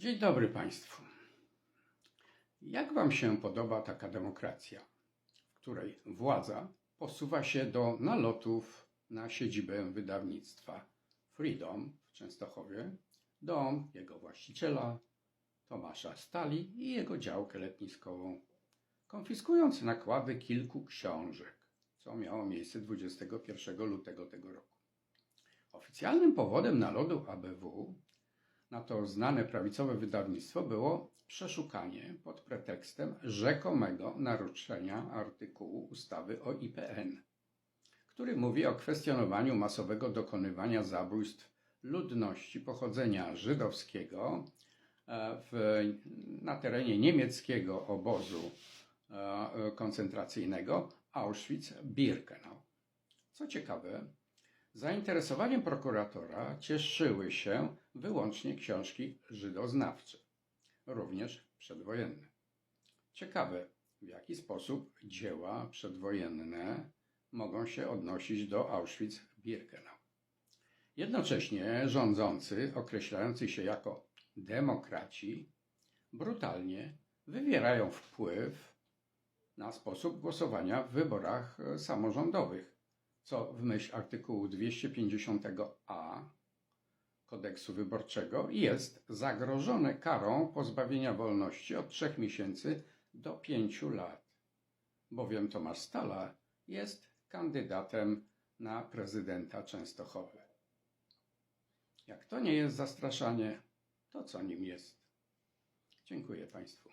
Dzień dobry Państwu. Jak Wam się podoba taka demokracja, w której władza posuwa się do nalotów na siedzibę wydawnictwa Freedom w Częstochowie, dom jego właściciela Tomasza Stali i jego działkę letniskową, konfiskując nakłady kilku książek, co miało miejsce 21 lutego tego roku. Oficjalnym powodem nalotu ABW na to znane prawicowe wydawnictwo było przeszukanie pod pretekstem rzekomego naruszenia artykułu ustawy o IPN, który mówi o kwestionowaniu masowego dokonywania zabójstw ludności pochodzenia żydowskiego e, w, na terenie niemieckiego obozu e, koncentracyjnego Auschwitz-Birkenau. Co ciekawe, Zainteresowaniem prokuratora cieszyły się wyłącznie książki żydoznawcze, również przedwojenne. Ciekawe, w jaki sposób dzieła przedwojenne mogą się odnosić do Auschwitz-Birkenau. Jednocześnie rządzący, określający się jako demokraci, brutalnie wywierają wpływ na sposób głosowania w wyborach samorządowych co w myśl artykułu 250a kodeksu wyborczego jest zagrożone karą pozbawienia wolności od 3 miesięcy do 5 lat, bowiem Tomasz Stala jest kandydatem na prezydenta Częstochowy. Jak to nie jest zastraszanie, to co nim jest? Dziękuję Państwu.